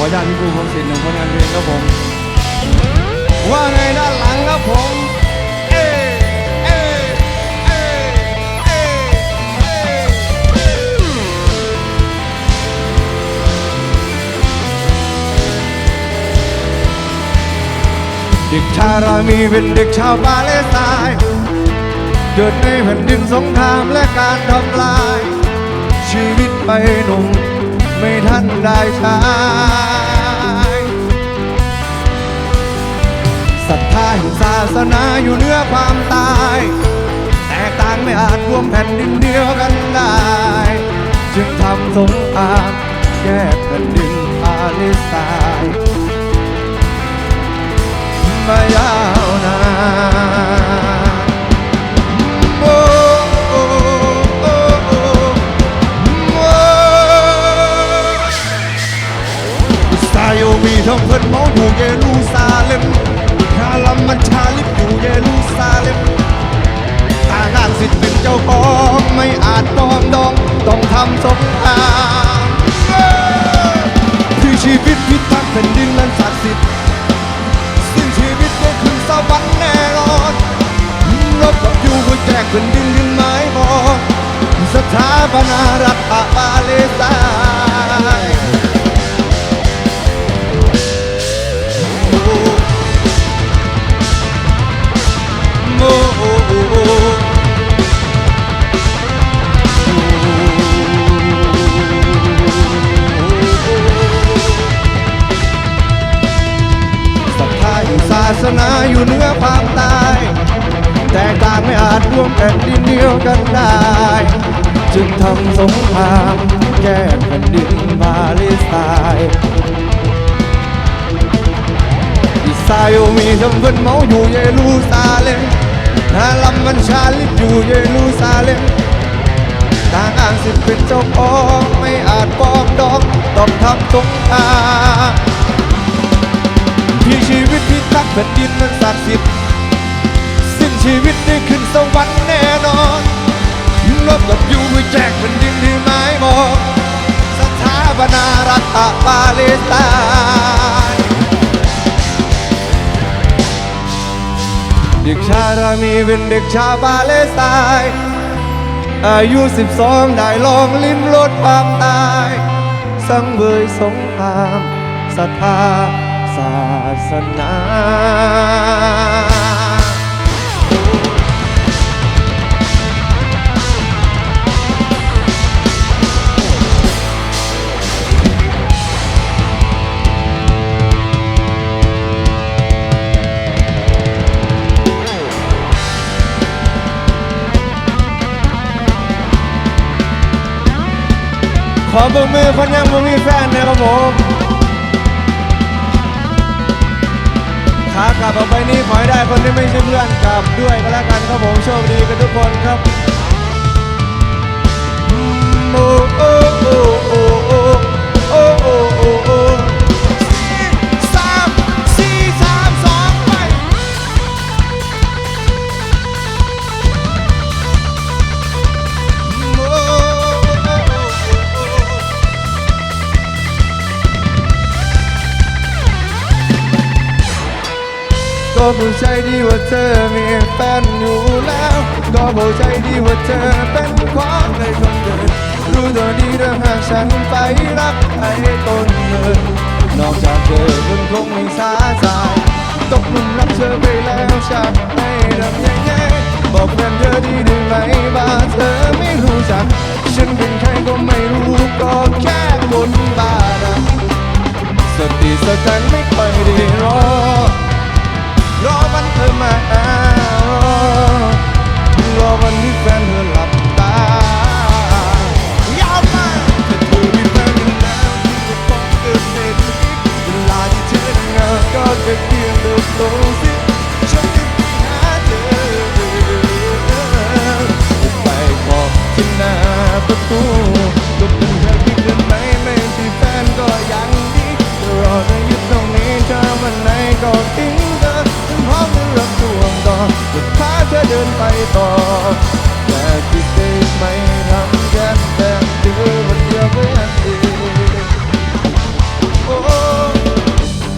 ขอญาตพี่ปูพงศิษฐ์หนึ่งผลงานเพลงครับผม ว่าไงด้านหลังครับผมเอเอเอเอเอเด็กชารามีเป็นเด็กชาวปาเลสไตน์เกิดในแผ่นดินสงครามและการทำลาย ชีวิตไปหนุ่ม ไม่ทันได้ใช้ศรัทธาแห่งศาสนาอยู่เหนือความตาย แต่ต่างไม่อาจรวมแผ่นดินเดียวกันได้ จึงทำสงครามแยกแผ่นดินปาเลสไตน์มายาวนาน เอลมีทั้งเพิ่นเมาอยู่เยรูซาเล็มคาลัมมันชาลิบอยู่เยรูซาเล็มตางานสิทธิ์เป็นเจ้าของไม่อาจปลอมดอง ต้องทำสงครามที่ชีวิตพิทักษ์แผ่นดินนั้นศักดิ์สิทธิ์สิ้นชีวิตได้ขึ้นสวรรค์แน่นอนรบกับอยู่บนแจกแผ่นดินยืนไม้บอกสถาปนารัฐปาเลสไต จึงทำสงครามแยกแผ่นดินปาเลสไตน์อิสราเอลมีทั้งเพื่อนเมาอยู่เยรูซาเล็มนาลัมมันชาลิบอยู่เยรูซาเล็มต่างอ้างสิทธิ์เป็นเจ้าของไม่อาจปอมดองต้องทำสงครามที่ชีวิตที่ตักแผ่นดินนั้นศักดิ์สิทธิ์สิ้นชีวิตได้ขึ้นสวรรค์แน่นอน ลบกับยู่แจกแผ่นดินที่ไม้บอกสถาปนารัฐปาเลสไตน์เด็กชารามีเป็นเด็กชาวปาเลสไตน์อายุสิบสองได้ลองลิ้มรสความตาย สังเวยสงครามศรัทธาศาสนา ขอเบิกมือคนยังบ่มีแฟนนะครับผมขากลับออกไปนี้ขอให้ได้คนที่ไม่ใช่เพื่อนกลับด้วยก็แล้วกันครับผมโชคดีกันทุกคนครับ รู้ตัวดีเรื่องหากฉันไปรักใครต้นเงินนอกจากเธอคนคงไม่สาสายตกหลุมรักเธอไปแล้วฉันไม่ทำยังไงบอกแฟนเธอดีได้ไหมว่าเธอไม่รู้จัก ฉันเป็นใครก็ไม่รู้ก็แค่คนบ้ารักสติสตังไม่ค่อยได้รอ รอวันเธอมาหารอวันที่แฟนเธอหลับ ไปต่ออยากคิดได้ไหมทำแค่แต่เจอคนเดียวก็ยังดีโอ้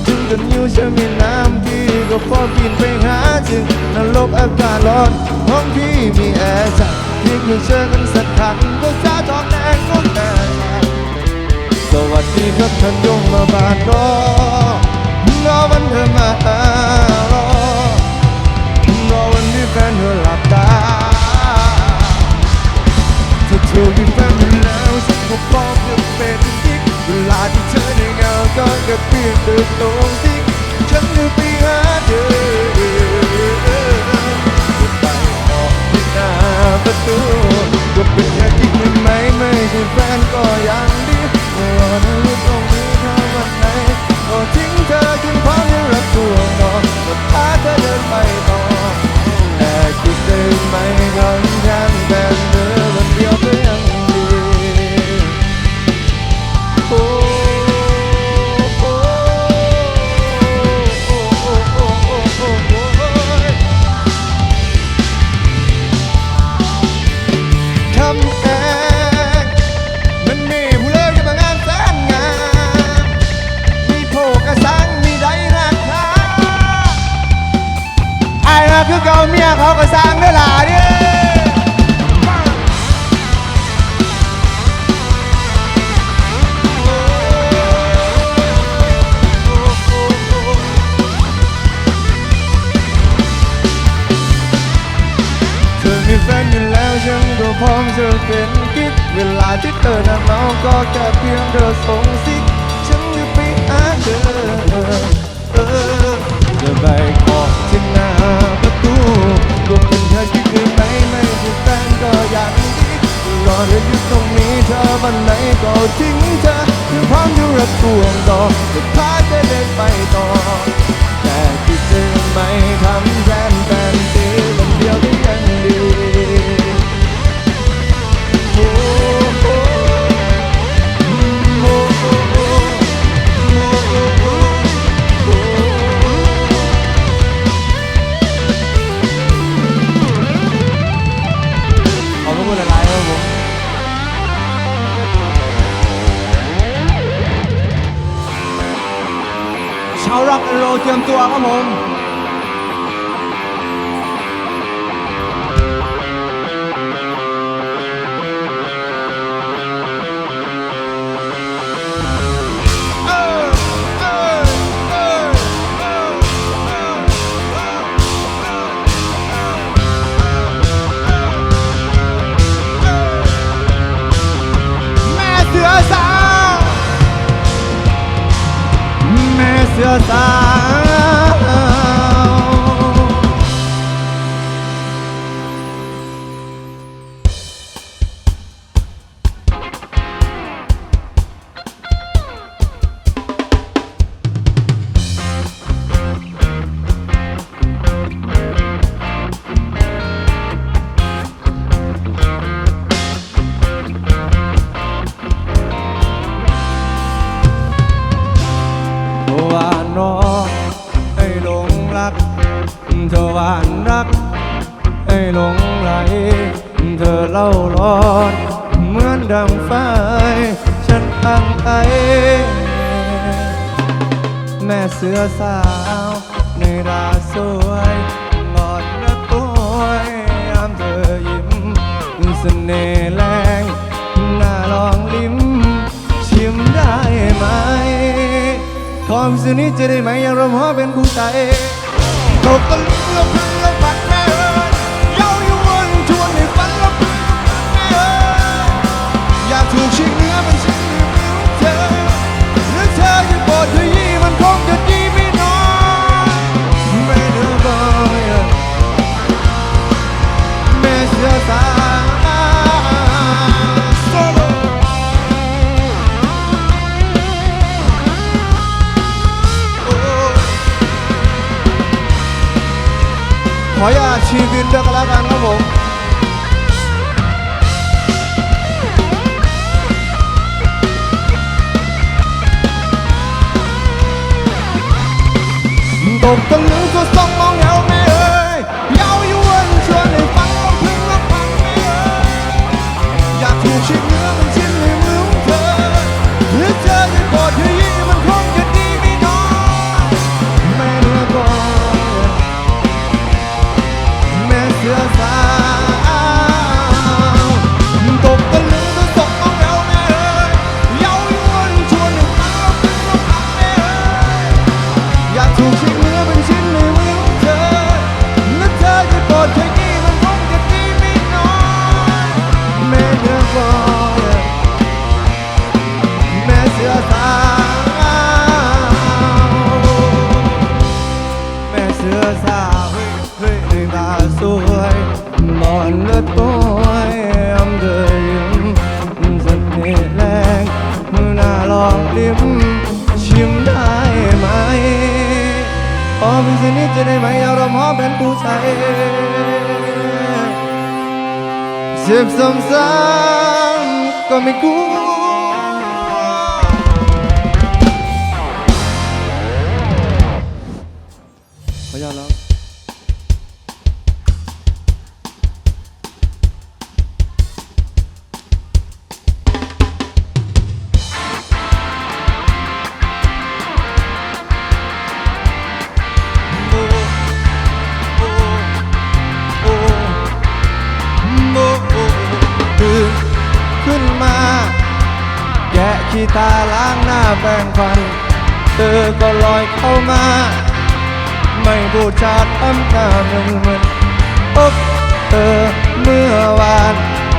ถึงกันอยู่จะมีน้ำพี่ก็พอกินไปหาจึงนรกอากาศร้อนห้องพี่มีแอร์จัดพี่เคือเจอกันสักครั้งก็จะทองแดงก็แต่สวัสดีครับท่านยงมาบานน้องรอวันเธอมาหา แฟนเธอหลับตาถ้าเธอมีแฟนอยู่แล้วฉันก็พร้อมจะเป็นกิ๊กเวลาที่เธอในเงาก็กระเพียงเดินตรงที่ฉันจะไปหาเธอ เก่าเขาก็สร้างเด้อหล่ะเด้อเธอมีแฟนอยู่แล้วฉันก็พร้อมจะเป็นกิ๊กเวลาที่เธอน่ะเมาก็แค่เพียงเธอส่งซิ rock and roll, tiyantuwa ka mo. อสาวหวา นน้อให้หลงรัก เธอหวานรัก ให้หลงไหล เธอเล่าร้อนเหมือนดังไฟฉันตั้งไอแม่เสือสาวในราสวยงอดและกล้วยยามเธอยิ้มเสน่ห์แรงน่าลองลิ้ม ชิมได้ไหม ความสนิทจะได้ไหมอยากรวมหัวเป็นผู้ใจตกตะลึงแล้วพึ่งแล้วปันแม่ ขออย่าชีวิตด้วยกันแล้วกันครับผมตกตะลึงก็ต้อง ได้ไหมเราหมอเป็นผู้ชายเจ็บซ้ำๆก็ไม่กลัว ขี้ตาล้างหน้าแบ่งฟัน เธอก็ลอยเข้ามา ไม่บูชาทำหน้ามึนมึนอบเธอเมื่อวาน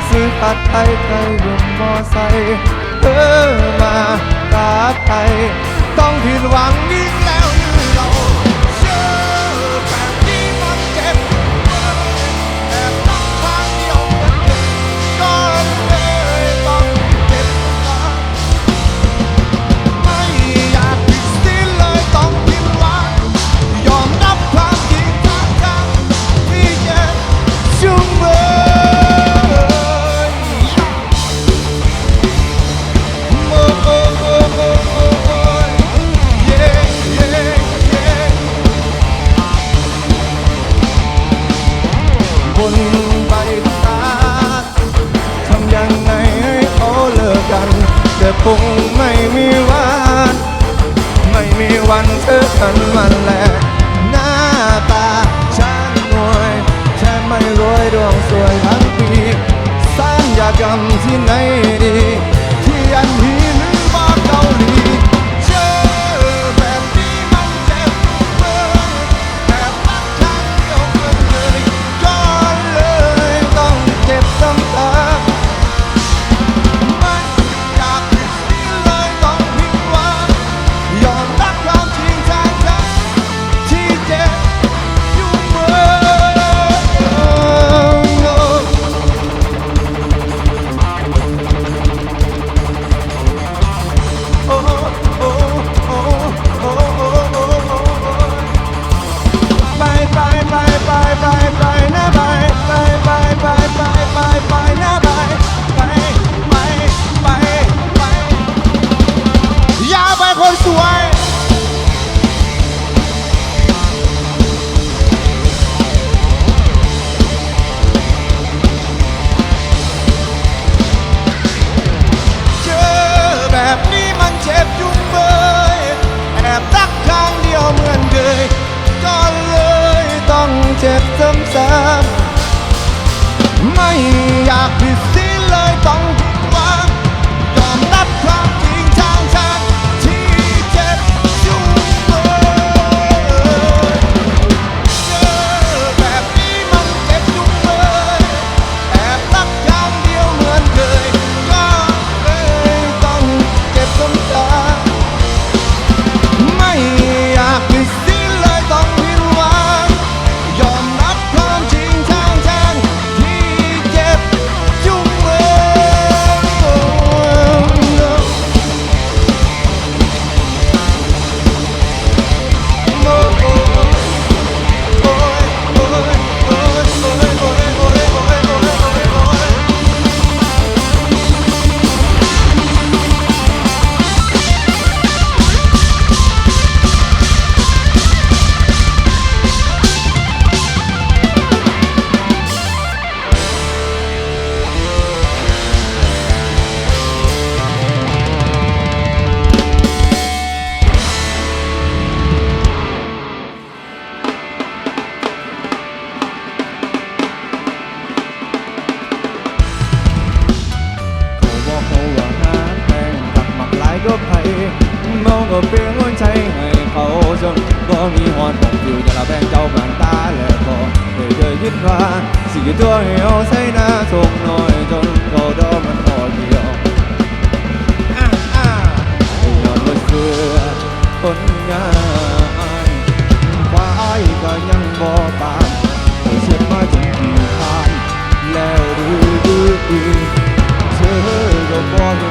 ซื้อผัดไทยไทยบนมอไซค์เธอมาตาไทยต้องผิดหวังยิ่งแล้ว ฉันมันแหลกหน้าตาฉันรวยแค่ไม่รวยดวงสวยทั้งปีสร้างยากรรมที่ไหน ดว่าสิ่งตัวเอาใช่หน้าทรงน้อยจนเขาดอมันพอเดียวย้อนว่าเสือผลงานฝ้ายก็ยังบ่ตามเสียมาจนผิพานแล้วรู้ดูดีเธอก็บอก